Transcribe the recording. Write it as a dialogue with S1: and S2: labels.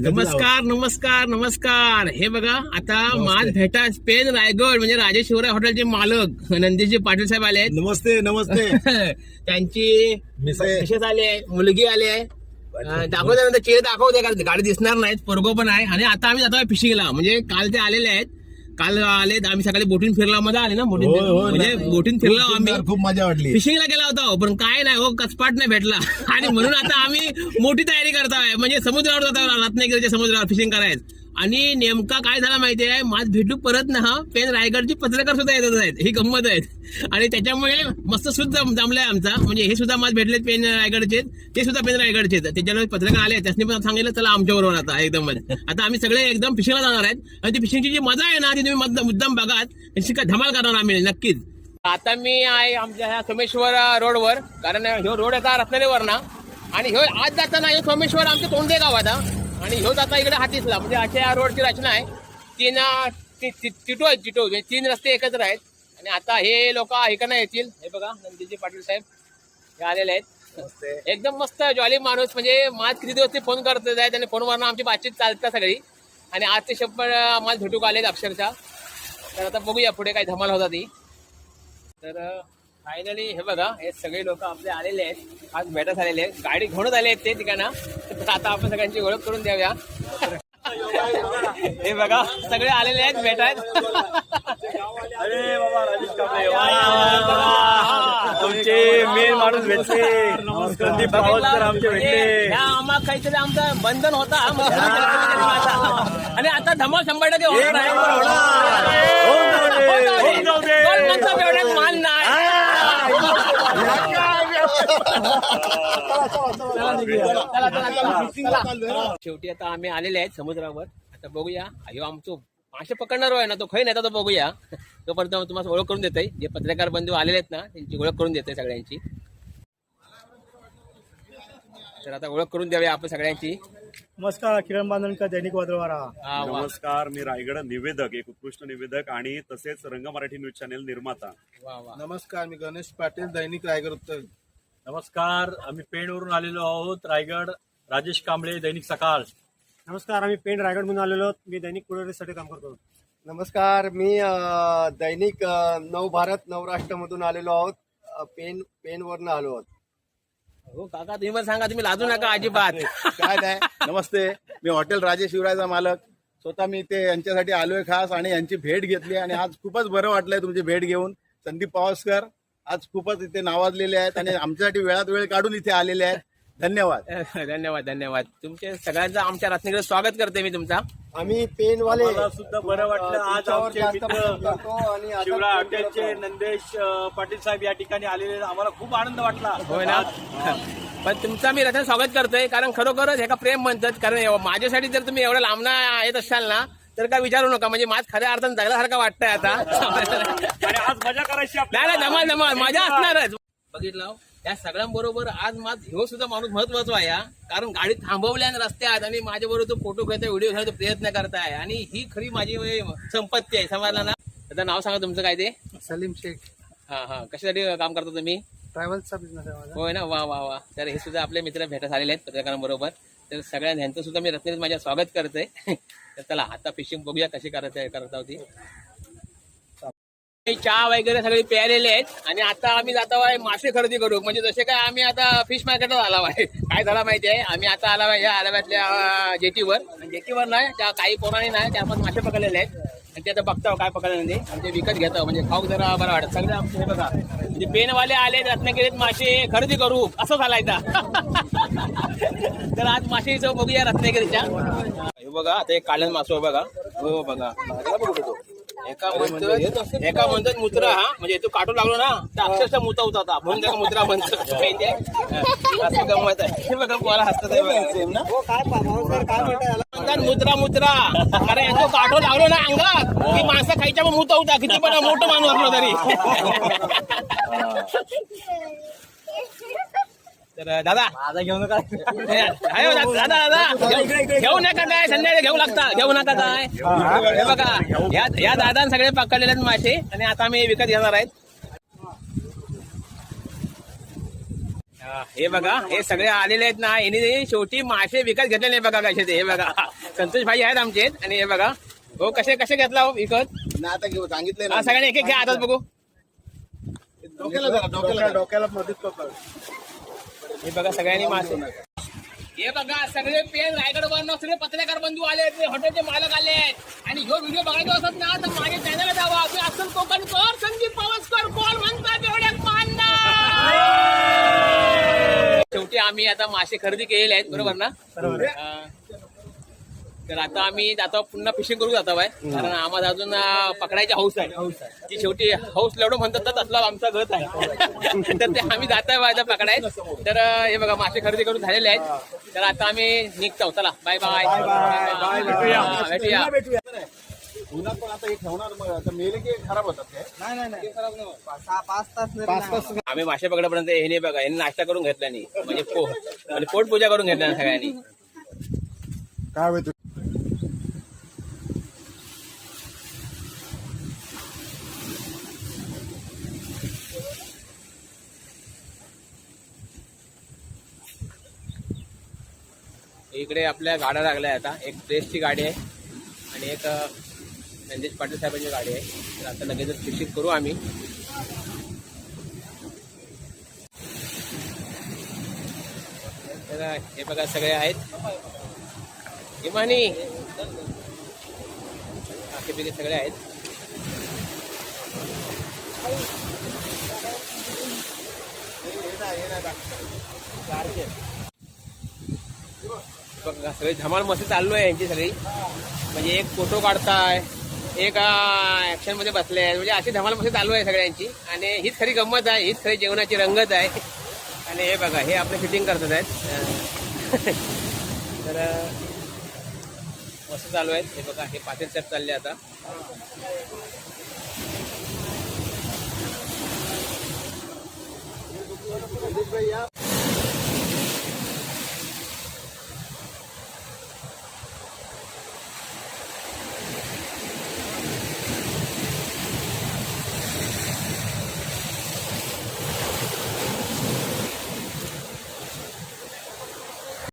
S1: नमस्कार नमस्कार नमस्कार. हे बघा आता माझ भेटा पेन रायगड म्हणजे राजेश शिवराय हॉटेलचे मालक नंदीजी पाटील साहेब आले आहेत.
S2: नमस्ते नमस्ते.
S1: त्यांची
S2: मिसे.
S1: मिसेस आली आहे मुलगी आली आहे. दाखवते नंतर चेहरे दाखवते कारण गाडी दिसणार नाहीत पोरगो पण आहे. आणि आता आम्ही जातोय फिशिंगला म्हणजे काल ते आलेले आहेत. काल आले आम्ही सकाळी बोटीन फिरला मध्ये आले ना बोटीन
S2: होय, होय,
S1: म्हणजे
S2: नाही.
S1: बोटीन फिरलो आम्ही.
S2: खूप मजा वाटली.
S1: फिशिंगला गेला होता हो, पण काय नाही हो कसपाट नाही भेटला. आणि म्हणून आता आम्ही मोठी तयारी करतोय. म्हणजे समुद्रावर जातो रत्नागिरीच्या समुद्रावर फिशिंग करायचं. आणि नेमका काय झाला माहिती आहे? माझ भेटू परत ना हा. पेन रायगडची पत्रकार सुद्धा येतच आहेत. ही गंमत आहेत. आणि त्याच्यामुळे मस्त सुद्धा जमलाय आमचा. म्हणजे हे सुद्धा माझ भेटले पेन रायगडचे. ते सुद्धा पेन रायगडचे आहेत. त्याच्यामुळे पत्रकार आले त्याने पण सांगितलं चला आमच्या बरोबर आता एकदम आता आम्ही सगळे एकदम फिशिंगला जाणार आहेत. आणि ती फिशिंगची जी मजा आहे ना ती तुम्ही मुद्दाम बघात त्याची काय धमाल करणार आम्ही नक्कीच. आता मी आहे आमच्या ह्या सोमेश्वर रोडवर. कारण ह्यो रोड येतात रत्नागिरीवर ना. आणि ह्यो आज जाताना हे सोमेश्वर आमच्या तोंडे गाव आता आणि ह्यो जाता इकडे हातीसला म्हणजे अशा या रोडची रचना आहे. तीन चिटो आहेत चिटो म्हणजे तीन रस्ते एकत्र आहेत. आणि आता हे लोक इकडनं येतील. हे बघा नंदीजी पाटील साहेब. हे आलेले आहेत. एकदम मस्त जॉली माणूस. म्हणजे माझ किती दिवस ते फोन करत आहेत आणि फोनवरनं आमची बातचीत चालतं सगळी. आणि आज ते शब्द मला भेटूक आलेत अक्षरशः. तर आता बघूया पुढे काय धमाल होता ती. तर फायनली हे बघा हे सगळे लोक आपले आलेले आहेत. आज भेटत आलेले आहेत. गाडी घेऊनच आले आहेत ते ठिकाणा. तर आता आपण सगळ्यांची ओळख करून द्याव्या हे बघा सगळे आलेले आहेत भेटायत
S3: अरे बाबा राजेश तुमचे मेन माणूस भेटले. संदीप आमचे भेटले.
S1: आम्हा काहीतरी आमचं बंधन होता. आणि आता धमाल शंभर टक्के होणार आहे.
S3: होऊन जाऊ दे, होऊन जाऊ दे.
S1: दोन माणसं एवढ्यात मान नाही चला, चला, चला. चला. शेवटी आता आम्ही आलेले आहेत समुद्रावर. आता बघूया. ह्यो आमचो मासे पकडणार आहे ना तो खै नाही तो बघूया. तोपर्यंत तुम्हाला ओळख करून देतोय. जे पत्रकार बंधू आलेले आहेत ना त्यांची ओळख करून देतोय सगळ्यांची. तर आता ओळख करून द्यावी आपण सगळ्यांची.
S4: नमस्कार किरण बांधणकर दैनिक वादळवारा.
S1: हा.
S3: नमस्कार मी रायगड निवेदक एक उत्कृष्ट निवेदक आणि तसेच रंग मराठी न्यूज चॅनेल निर्माता.
S1: वा, वा.
S2: नमस्कार मी गणेश पाटील दैनिक रायगड उत्तर.
S5: नमस्कार आम्ही पेणवरून आलेलो आहोत रायगड राजेश कांबळे दैनिक सकाळ.
S4: नमस्कार आम्ही पेण रायगडमधून आलेलो आहोत. मी दैनिक पुढारीसाठी काम करतो.
S6: नमस्कार मी अ, दैनिक अ, नवभारत नवराष्ट्रमधून आलेलो आहोत. अ, पेन पेनवरनं आलो आहोत.
S1: हो काका तुम्ही मला सांगा तुम्ही लाजू नका अजिबात.
S2: काय नाही. नमस्ते मी हॉटेल राजेश शिवरायचा मालक. स्वतः मी ते यांच्यासाठी आलोय खास आणि यांची भेट घेतली आणि आज खूपच बरं वाटलंय तुमची भेट घेऊन. संदीप पावसकर आज खूपच इथे नावाजलेले आहेत आणि आमच्यासाठी वेळात वेळ काढून इथे आलेले आहेत. धन्यवाद.
S1: धन्यवाद धन्यवाद. तुमचे सगळ्यांचं आमच्या रत्नागिरीत स्वागत करते मी तुमचा.
S6: आम्ही पेनवाले
S5: मला सुद्धा बरं वाटलं. आज आमचे मित्र हॉटेलचे. नंदेश पाटील साहेब या ठिकाणी आलेले. आम्हाला खूप आनंद वाटला.
S1: होय ना? पण तुमचं मी रचना स्वागत करतोय. कारण खरोखरच ह्याका प्रेम म्हणतात. कारण माझ्यासाठी जर तुम्ही एवढ्या लांबना येत असाल ना तर काय विचारू नका म्हणजे माझ खऱ्या अर्थानं जगल्यासारखं वाटतंय आता.
S5: आणि आज मजा करायची
S1: नाही नाही धमाल धमाल मजा असणारच. बघितलं हो? या सगळ्यांबरोबर आज माझ ह्यो सुद्धा माणूस महत्त्वाचा आहे हा. कारण गाडी थांबवल्या रस्त्यात आणि माझ्या बरोबर तो फोटो घेतोय व्हिडिओ घेण्याचा प्रयत्न करताय आणि ही खरी माझी संपत्ती आहे समजला ना? त्याचं नाव सांगा तुमचं काय ते?
S6: सलीम शेख.
S1: हा हा. कशासाठी काम करता तुम्ही?
S6: ट्रॅव्हल्सचा बिझनेस आहे माझा.
S1: होय ना? वा वा वा. तर हे सुद्धा आपले मित्र भेटत आलेले आहेत पत्रकारांबरोबर. तर सगळ्या ह्यांचं सुद्धा मी रत्नागिरीत माझ्या स्वागत करतोय. तर चला आता फिशिंग बघूया कशी करत करत होती. चहा वगैरे सगळे प्यायलेले आहेत. आणि आता आम्ही जात आहे मासे खरेदी करू म्हणजे जसे काय आम्ही आता फिश मार्केटला आला आहे. काय झाला माहिती आहे? आम्ही आता आला आहे या आलाव्यातल्या जेटीवर. जेटीवर नाही त्या काही कोणाने नाही त्या आपण मासे पकडलेले आहेत. आणि ते आता बघतो काय पकडलं नाही आणि ते विकत घेतो. म्हणजे खाऊ जरा बरं वाटत. सगळे आमचे बघा. म्हणजे पेनवाले आले रत्नागिरीत मासे खरेदी करू. असं झालाय तर आज मासेचं बघूया रत्नागिरीच्या. हे बघा आता एक काढलं मासो आहे बघा. हो बघा. एका म्हणतात एका म्हणतात मुत्रा हा म्हणजे तो काटू लागलो ना तर अक्षरशः मुता होता आता. म्हणून त्याला मुत्रा म्हणतात माहिती आहे असं गमत आहे. हे बघा कोणाला हसतात म्हणतात मुत्रा मुत्रा. अरे तो काटो लागलो ना अंगात. की माणसं खायच्या पण मुता होता. किती पण मोठं माणूस असलो तरी. तर दादा.
S4: माझा घेऊ नका.
S1: आहे हो, दादा दादा घेऊ- नका काय संध्याकाळी घेऊ लागता घेऊ नका काय. हे बघा या या दादा सगळे पकडलेले आहेत मासे आणि आता आम्ही विकत घेणार आहेत. हा, हे बघा हे सगळे आलेले आहेत ना यांनी शेवटी मासे विकत घेतले नाही बघा कसे ते हे बघा. संतोष भाई आहेत आमचे आणि हे बघा. हो कसे कसे घेतला हो विकत?
S2: ना आता घेऊ सांगितलंय
S1: हा,
S2: ना
S1: सगळ्यांनी एक एक घ्या हातात बघू.
S2: डोक्याला जरा डोक्याला डोक्याला मध्येच पकड
S1: हे बघा सगळ्यांनी मासे हे बघा सगळे पेन रायगड वरनं सगळे पत्रकार बंधू आले आहेत हॉटेलचे मालक आले आहेत. आणि ह्यो व्हिडिओ बघायचा असत ना तर माझ्या चॅनलला जावा. मी असल कोकण कर. संदीप पावसकर कोण म्हणतात एवढ्या शेवटी आम्ही आता मासे खरेदी केलेले आहेत बरोबर ना? हा. तर आता आम्ही आता पुन्हा फिशिंग करू जातो आहे कारण आम्हाला अजून पकडायची हौस आहे. की शेवटी हौस लढू म्हणतात तर तसला आमचा गत आहे. तर ते आम्ही जात आहे आता पकडाय तर हे बघा मासे खरेदी करून झालेले आहेत. तर आता आम्ही निघतो. चला बाय बाय बाय भेटूया. भेटूया.
S2: उन्हात पण आता हे ठेवणार मग? आता मेले की खराब होतात काय
S1: आम्ही मासे पकडापर्यंत हे नाही बघा यांनी नाश्ता करून घेतला नाही. म्हणजे पो म्हणजे पोट पूजा करून घेतला ना सगळ्यांनी.
S2: काय होतं
S1: इकडे आपल्या गाड्या लागल्या आता. एक प्रेसची गाडी आहे आणि एक अ, संदेश पाटील साहेबांची गाडी आहे. तर आता लगेचच फिशिंग करू आम्ही. तर हे बघा सगळे आहेत. इमानी! बाकी सगळे आहेत. बघा सगळी धमाल मस्ती चालू आहे यांची सगळी. म्हणजे एक फोटो काढताय एक ऍक्शनमध्ये बसले आहे म्हणजे अशी धमाल मस्ती चालू आहे सगळ्यांची. आणि हीच खरी गंमत आहे हीच खरी जेवणाची रंगत आहे. आणि हे बघा हे आपले फिटिंग करतात आहेत. तर मस्त चालू आहेत. हे बघा हे पाटील साहेब चालले आता.
S2: या